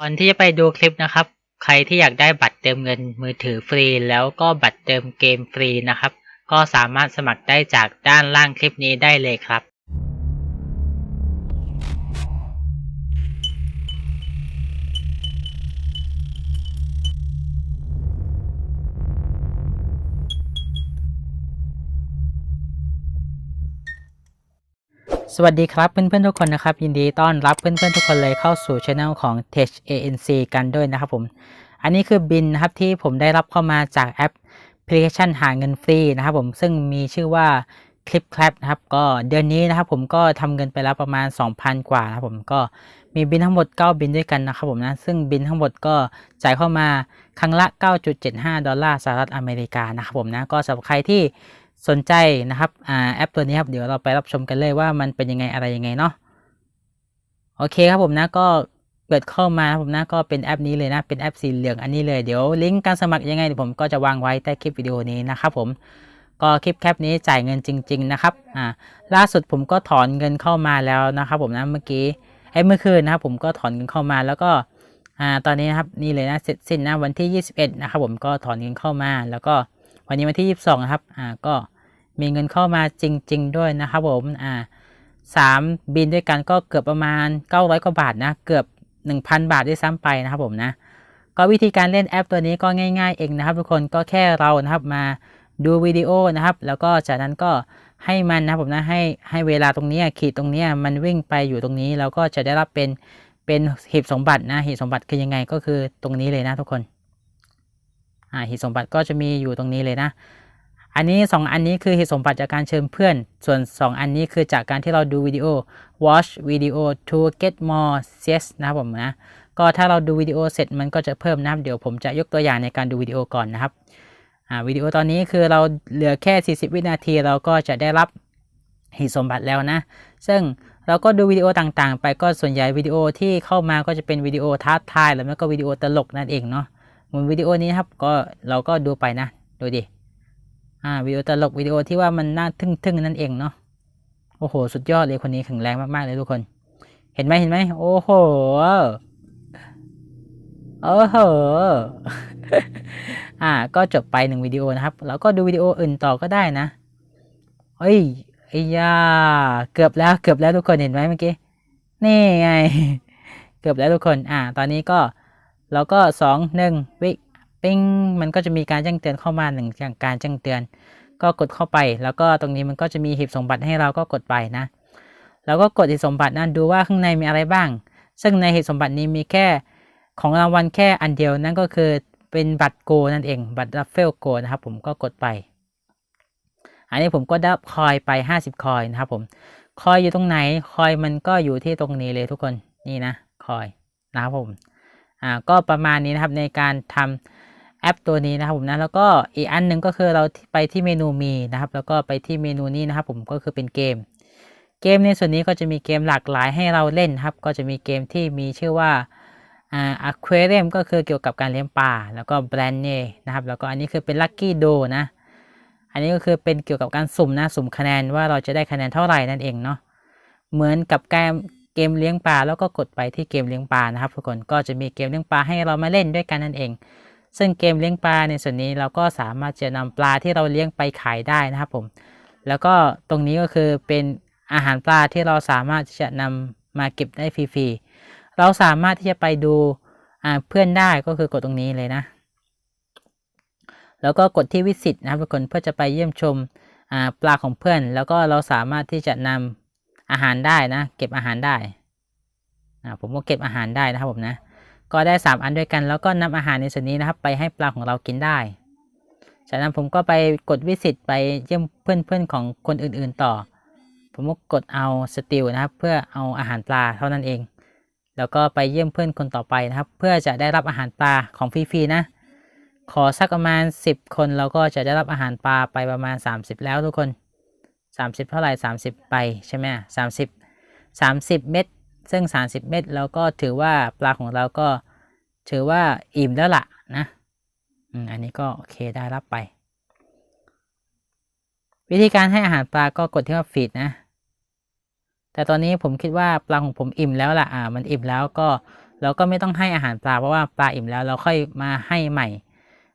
ก่อนที่จะไปดูคลิปนะครับ ใครที่อยากได้บัตรเติมเงินมือถือฟรี แล้วก็บัตรเติมเกมฟรีนะครับ ก็สามารถสมัครได้จากด้านล่างคลิปนี้ได้เลยครับ สวัสดีครับเพื่อนๆทุกคนนะครับ ยินดีต้อนรับเพื่อนๆทุกคนเลยเข้าสู่ช anel ของ Tech ANC กันด้วยนะครับผม อันนี้คือบินนะครับที่ผมได้รับเข้ามาจากแอปพลิเคชันหาเงินฟรีนะครับผมซึ่งมีชื่อว่า Clip Clap นะครับก็เดือนนี้นะครับผมก็ทำเงินไปแล้วประมาณ 2,000 กว่านะครับผมก็มีบินทั้งหมด 9 บินด้วยกันนะครับผมนะซึ่งบินทั้งหมดก็จ่ายเข้ามาครั้งละ 9.75 ดอลลาร์สหรัฐอเมริกานะครับผมนะก็สำหรับใครที่ สนใจนะครับอ่าแอปตัวนี้ครับเดี๋ยวเราไปรับชมกันเลยว่ามันเป็นยังไงอะไรยังไงเนาะโอเคครับผมนะก็เปิดเข้ามาครับผมนะก็เป็นแอปนี้เลยนะเป็นแอปสีเหลืองอันนี้เลยเดี๋ยวลิงก์การสมัครยังไงผมก็จะวางไว้ใต้คลิปวิดีโอนี้นะครับผมก็คลิปแคปนี้จ่ายเงินจริง ๆ นะครับอ่าล่าสุดผมก็ถอนเงินเข้ามาแล้วนะครับผมนะเมื่อกี้ไอ้เมื่อคืนนะครับผมก็ถอนเงินเข้ามาแล้วก็อ่าตอนนี้นะครับนี่เลยนะเสร็จสิ้นนะวันที่ 21นะครับผมก็ถอนเงินเข้ามาแล้วก็ วันนี้วันที่ 22 นะครับ อ่า ก็มีเงินเข้ามาจริง ๆ ด้วยนะครับผม อ่าสามบินด้วยกันก็เกือบประมาณ 900 กว่าบาทนะ เกือบ 1,000 บาทด้วยซ้ำไปนะครับผมนะ ก็วิธีการเล่นแอปตัวนี้ก็ง่าย ๆ เองนะครับ ทุกคน ก็แค่เรานะครับมาดูวิดีโอนะครับ แล้วก็จากนั้นก็ให้มันนะครับผมนะให้ให้เวลาตรงนี้ขีดตรงนี้มันวิ่งไปอยู่ตรงนี้ แล้วก็จะได้รับเป็นเป็นหีบสมบัตินะหีบสมบัติคือยังไงก็คือตรงนี้เลยนะทุกคน อ่าหีบสมบัติก็จะมีอยู่ตรงนี้เลยนะ อันนี้ 2 อันนี้คือหีบสมบัติจากการเชิญเพื่อน ส่วน 2 อันนี้คือจากการที่เราดูวิดีโอ watch video to get more CS นะครับผมนะก็ถ้าเราดูวิดีโอเสร็จมันก็จะเพิ่มนะครับเดี๋ยวผมจะยกตัวอย่างในการดูวิดีโอก่อนนะครับอ่าวิดีโอตอนนี้คือเราเหลือแค่ 40 วินาทีเราก็จะได้รับหีบสมบัติแล้วนะ ซึ่งเราก็ดูวิดีโอต่างๆ ไปก็ส่วนใหญ่วิดีโอที่เข้ามาก็จะเป็นวิดีโอท้าทายหรือไม่ก็วิดีโอตลกนั่นเองเนาะ เหมือนวิดีโอนี้ครับก็เราก็ดูไปนะดูดิอ่าวิดีโอตลกวิดีโอที่ว่ามันน่าทึ่งๆนั่นเองเนาะโอ้โห สุดยอดเลยคนนี้แข็งแรงมากๆเลยทุกคน เห็นไหมเห็นไหมโอ้โหโอ้โหอ่า ก็จบไปหนึ่งวิดีโอนะครับ แล้วก็ดูวิดีโออื่นต่อก็ได้นะเฮ้ยไอ้ยาเกือบแล้วเกือบแล้วทุกคนเห็นไหมเมื่อกี้นี่ไง เกือบแล้วทุกคน อ่า ตอนนี้ก็ แล้วก็สองหนึ่งวิปิ้งมันก็จะมีการแจ้งเตือนเข้ามาหนึ่งอย่างการแจ้งเตือน ก็กดเข้าไป แล้วก็ตรงนี้มันก็จะมีหีบสมบัติให้เราก็กดไปนะ แล้วก็กดหีบสมบัตินั้นดูว่าข้างในมีอะไรบ้าง ซึ่งในหีบสมบัตินี้มีแค่ของรางวัลแค่อันเดียวนั่นก็คือเป็นบัตรโกนั่นเอง บัตรรัฟเฟลโกนะครับผมก็กดไป อันนี้ผมก็ได้คอยไป 50 คอยนะครับผมคอยอยู่ตรงไหนคอยมันก็อยู่ที่ตรงนี้เลยทุกคนนี่นะคอยนะครับผม อ่าก็ประมาณนี้นะครับในการทำแอปตัวนี้นะครับผมนะแล้วก็อีกอันหนึ่งก็คือเราไปที่เมนูมีนะครับ แล้วก็ไปที่เมนูนี้นะครับผมก็คือเป็นเกม เกมในส่วนนี้ก็จะมีเกมหลากหลายให้เราเล่นครับ ก็จะมีเกมที่มีชื่อว่าอ่าอะควาเรียมก็คือเกี่ยวกับการเลี้ยงปลาแล้วก็แบรนเน่นะครับแล้วก็อันนี้คือเป็นลัคกี้โดนะ อันนี้ก็คือเป็นเกี่ยวกับการสุ่มนะสุ่มคะแนนว่าเราจะได้คะแนนเท่าไหร่นั่นเองเนาะเหมือนกับเการ เกมเลี้ยงปลาแล้วก็กดไปที่เกมเลี้ยงปลานะครับทุกคนก็จะมีเกมเลี้ยงปลาให้เรามาเล่นด้วยกันนั่นเอง ซึ่งเกมเลี้ยงปลาในส่วนนี้เราก็สามารถจะนำปลาที่เราเลี้ยงไปขายได้นะครับผมแล้วก็ตรงนี้ก็คือเป็นอาหารปลาที่เราสามารถจะนำมาเก็บได้ฟรีๆเราสามารถที่จะไปดูเพื่อนได้ก็คือกดตรงนี้เลยนะ แล้วก็กดที่วิสิตนะครับทุกคนเพื่อจะไปเยี่ยมชมปลาของเพื่อน แล้วก็เราสามารถที่จะนำ อาหารได้นะ เก็บอาหารได้ผมก็เก็บอาหารได้นะครับผมนะ ก็ได้ 3 อันด้วยกัน แล้วก็นำอาหารในส่วนนี้นะครับ ไปให้ปลาของเรากินได้ จากนั้นผมก็ไปกดวิสิตไปเยี่ยมเพื่อนๆของคนอื่นๆต่อ ผมก็กดเอาสติลนะครับ เพื่อเอาอาหารปลาเท่านั้นเอง แล้วก็ไปเยี่ยมเพื่อนคนต่อไปนะครับ เพื่อจะได้รับอาหารปลาของฟรีๆนะ ขอสักประมาณ 10 คนเราก็จะได้รับอาหารปลาไปประมาณ 30 แล้วทุกคน 30 เท่าไหร่ 30 ไปใช่ไหม30 30เม็ดซึ่ง 30 เม็ดเราก็ถือว่าปลาของเราก็ถือว่าอิ่มแล้วล่ะนะอันนี้ก็โอเคได้รับไป วิธีการให้อาหารปลาก็กดที่ว่าฟีดนะ แต่ตอนนี้ผมคิดว่าปลาของผมอิ่มแล้วล่ะอ่ามันอิ่มแล้วก็เราก็ไม่ต้องให้อาหารปลาเพราะว่าปลาอิ่มแล้วเราค่อยมาให้ใหม่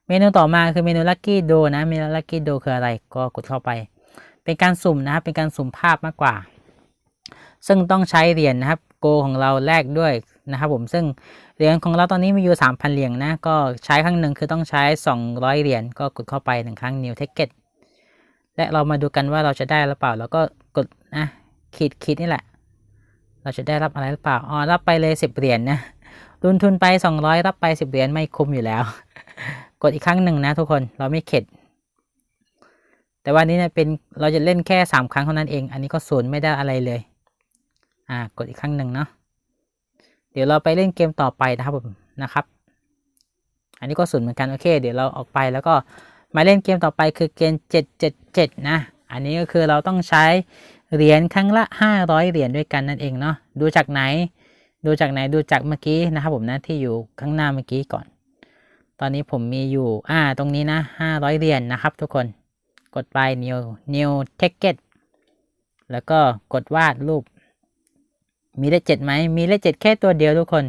เมนูต่อมาคือเมนูลั c กี้โดนะเมนูลั c กี้โดคืออะไรก็กดเข้าไป เป็นการสุ่มนะครับเป็นการสุ่มภาพมากกว่า ซึ่งต้องใช้เหรียญนะครับโกของเราแลกด้วยนะครับผมซึ่งเหรียญของเราตอนนี้มีอยู่ 3,000 เหรียญนะก็ใช้ครั้งหนึ่งคือต้องใช้ 200 เหรียญก็กดเข้าไปหนึ่งครั้ง new ticket และเรามาดูกันว่าเราจะได้หรือเปล่า แล้วก็กดนะขีดขีดนี่แหละ เราจะได้รับอะไรหรือเปล่าอ๋อรับไปเลย 10 เหรียญนนะลงทุนไป 200 รับไป 10 เหรียญไม่คุ้มอยู่แล้ว กดอีกครั้งหนึ่งนะทุกคนเราไม่เข็ด แต่วันนี้เนี่ยเป็นเราจะเล่นแค่ 3 ครั้งเท่านั้นเอง อันนี้ก็ศูนย์ไม่ได้อะไรเลย อ่ากดอีกครั้งหนึ่งเนาะเดี๋ยวเราไปเล่นเกมต่อไปนะครับผมนะครับ อันนี้ก็ศูนย์เหมือนกันโอเค เดี๋ยวเราออกไปแล้วก็มาเล่นเกมต่อไปคือเกม777 นะ อันนี้ก็คือเราต้องใช้เหรียญครั้งละ 500 เหรียญด้วยกันนั่นเองเนาะดูจากไหน ดูจากไหนดูจากเมื่อกี้นะครับผมนะที่อยู่ข้างหน้าเมื่อกี้ก่อน ตอนนี้ผมมีอยู่อ่าตรงนี้นะ 500 เหรียญนนะครับทุกคน กดไป new new ticket แล้วก็กดวาดรูป มีเลขเจ็ดไหม มีเลขเจ็ดแค่ตัวเดียวทุกคน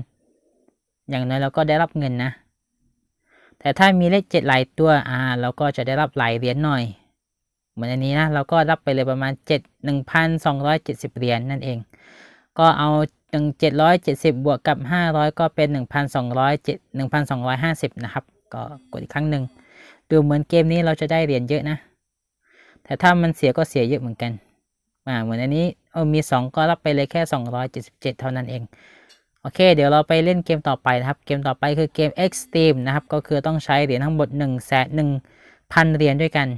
อย่างน้อยเราก็ได้รับเงินนะ แต่ถ้ามีเลขเจ็ดหลายตัว อ่า เราก็จะได้รับหลายเหรียญหน่อย เหมือนอันนี้นะ เราก็รับไปเลยประมาณเจ็ดหนึ่งพันสองร้อยเจ็ดสิบเหรียญนนั่นเอง ก็เอาหนึ่งเจ็ดร้อยเจ็ดสิบบวกกับห้าร้อยก็เป็นหนึ่งพันสองร้อยเจ็ดหนึ่งพันสองร้อยห้าสิบนะครับ ก็กดอีกครั้งหนึ่ง ดูเหมือนเกมนี้เราจะได้เหรียญเยอะนะ แต่ถ้ามันเสียก็เสียเยอะเหมือนกันอ่าเหมือนอันนี้เออมีสองก็รับไปเลยแค่สองร้อยเจ็ดสิบเจ็ดเท่านั้นเอง โอเค เดี๋ยวเราไปเล่นเกมต่อไปนะครับ เกมต่อไปคือเกม Extreme นะครับ ก็คือต้องใช้เหรียญทั้งหมด1นึ่งแสนหนึ่งพันเหรียญด้วยกัน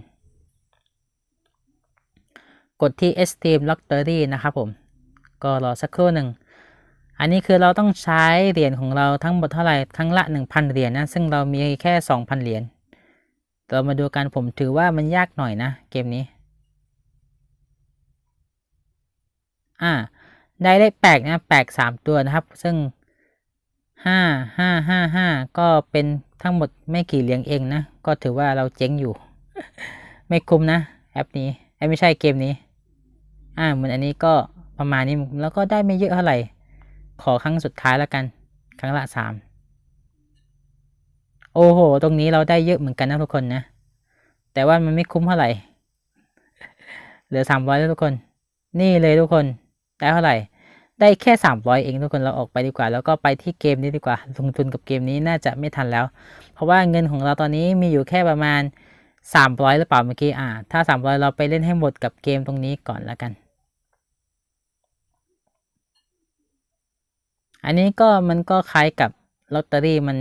กดที่ Extreme Lottery นะครับผม ก็รอสักครู่หนึ่ง อันนี้คือเราต้องใช้เหรียญของเราทั้งหมดเท่าไหร่ทั้งละ 1,000 เหรียญนะ ซึ่งเรามีแค่ 2,000 เหรียญ เรามาดูกันผมถือว่ามันยากหน่อยนะ เกมนี้ อ่า ได้เลขแปลกนะแปลกสามตัวนะครับ ซึ่งห้าห้าห้าห้าก็เป็นทั้งหมดไม่กี่เหรียญเองนะ ก็ถือว่าเราเจ๊งอยู่ ไม่คุ้มนะ แอปนี้ไอ้ไม่ใช่เกมนี้ อ่าเหมือนอันนี้ก็ประมาณนี้แล้วก็ได้ไม่เยอะเท่าไหร่ ขอครั้งสุดท้ายแล้วกัน ครั้งละสาม โอ้โห ตรงนี้เราได้เยอะเหมือนกันนะทุกคนนะ แต่ว่ามันไม่คุ้มเท่าไหร่ เหลือสามร้อยแล้วทุกคน นี่เลยทุกคน ได้เท่าไหร่ ได้แค่สามร้อยเองทุกคน เราออกไปดีกว่า แล้วก็ไปที่เกมนี้ดีกว่า ลงทุนกับเกมนี้น่าจะไม่ทันแล้ว เพราะว่าเงินของเราตอนนี้มีอยู่แค่ประมาณสามร้อยหรือเปล่าเมื่อกี้ อ่า ถ้าสามร้อยเราไปเล่นให้หมดกับเกมตรงนี้ก่อนแล้วกันอันนี้ก็มันก็คล้ายกับลอตเตอรี่มัน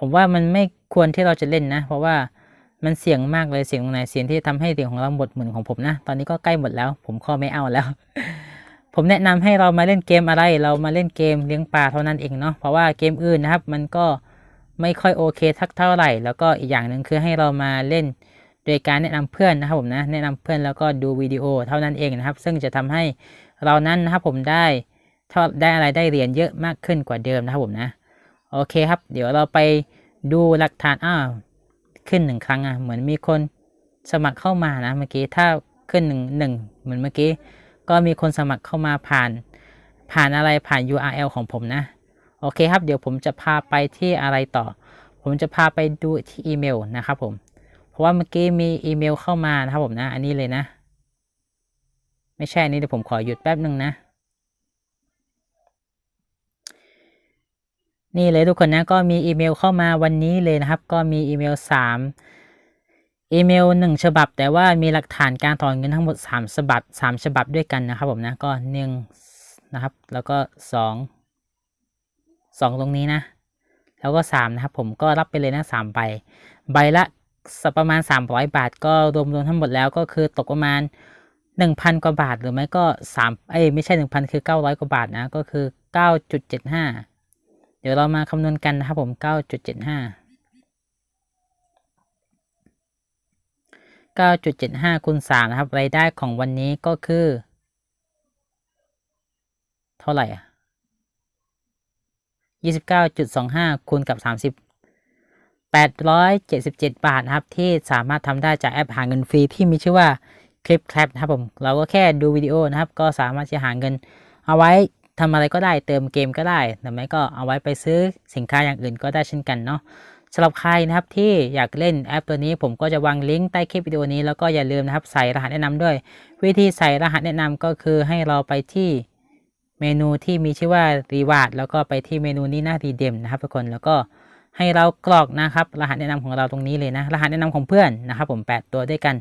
ผมว่ามันไม่ควรที่เราจะเล่นนะ เพราะว่ามันเสี่ยงมากเลยเสี่ยงตรงไหนเสี่ยงที่ทำให้เหรียญของเราหมดเหมือนของผมนะ ตอนนี้ก็ใกล้หมดแล้ว ผมข้อไม่เอาแล้ว ผมแนะนำให้เรามาเล่นเกมอะไร เรามาเล่นเกมเลี้ยงปลาเท่านั้นเองเนาะ เพราะว่าเกมอื่นนะครับ มันก็ไม่ค่อยโอเคทักเท่าไหร่ แล้วก็อีกอย่างหนึ่งคือให้เรามาเล่นโดยการแนะนำเพื่อนนะครับผมนะ แนะนำเพื่อนแล้วก็ดูวิดีโอเท่านั้นเองนะครับ ซึ่งจะทำให้เรานั้นนะครับผมได้ถ้าได้อะไรได้เรียญเยอะมากขึ้นกว่าเดิมนะครับผมนะ โอเคครับ เดี๋ยวเราไปดูหลักฐานอ้าวขึ้นหนึ่งครั้งอะเหมือนมีคนสมัครเข้ามานะเมื่อกี้ถ้าขึ้นหนึ่งหนึ่งเหมือนเมื่อกี้ก็มีคนสมัครเข้ามาผ่าน ผ่านอะไรผ่าน URL ของผมนะ โอเคครับ เดี๋ยวผมจะพาไปที่อะไรต่อ ผมจะพาไปดูที่อีเมลนะครับผม เพราะว่าเมื่อกี้มีอีเมลเข้ามานะครับผมนะ อันนี้เลยนะ ไม่ใช่อันนี้เดี๋ยวผมขอหยุดแป๊บหนึ่งนะ นี่เลยทุกคนนะก็มีอีเมลเข้ามาวันนี้เลยนะครับ ก็มีอีเมลสามอีเมลหนึ่งฉบับ แต่ว่ามีหลักฐานการถอนเงินทั้งหมดสามฉบับสามฉบับด้วยกันนะครับผมนะก็หนึ่งนะครับ แล้วก็สองสองตรงนี้นะ แล้วก็สามนะครับ ผมก็รับไปเลยนะสามใบ ใบละประมาณสามร้อยบาท ก็รวมรวมทั้งหมดแล้วก็คือตกประมาณหนึ่งพันกว่าบาทหรือไม่ก็สามเอ้ยไม่ใช่หนึ่งพันคือเก้าร้อยกว่าบาทนะก็คือเก้าจุด เดี๋ยวเรามาคำนวณกันนะครับผม 9.75 9.75คูณ3นะครับ รายได้ของวันนี้ก็คือ เท่าไหร่อะ29.25คูณกับ 30 877 บาทนะครับ ที่สามารถทำได้จากแอปหาเงินฟรีที่มีชื่อว่าคลิปแคลปนะครับผม เราก็แค่ดูวิดีโอนะครับ ก็สามารถจะหาเงินเอาไว้ ทำอะไรก็ได้เติมเกมก็ได้หรือไม่ก็เอาไว้ไปซื้อสินค้าอย่างอื่นก็ได้เช่นกันเนาะสำหรับใครนะครับที่อยากเล่นแอปตัวนี้ผมก็จะวางลิงก์ใต้คลิปวิดีโอนี้แล้วก็อย่าลืมนะครับใส่รหัสแนะนำด้วย วิธีใส่รหัสแนะนำก็คือให้เราไปที่เมนูที่มีชื่อว่า Reward แล้วก็ไปที่เมนูนี้หน้า Redeem นะครับทุกคนแล้วก็ให้เรากรอกนะครับรหัสแนะนำของเราตรงนี้เลยนะรหัสแนะนำของเพื่อนนะครับผม 8 ตัวด้วยกัน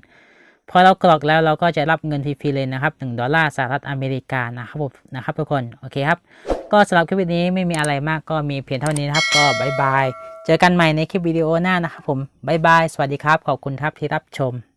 พอเรากรอกแล้วเราก็จะรับเงินฟรีๆเลยนะครับ1ดอลลาร์สหรัฐอเมริกานะครับผมนะครับทุกคนโอเคครับก็สำหรับคลิปวิดีโอนี้ไม่มีอะไรมากก็มีเพียงเท่านี้นะครับ ก็บายบายเจอกันใหม่ในคลิปวิดีโอหน้านะครับผมบายบายสวัสดีครับ ขอบคุณครับที่รับชม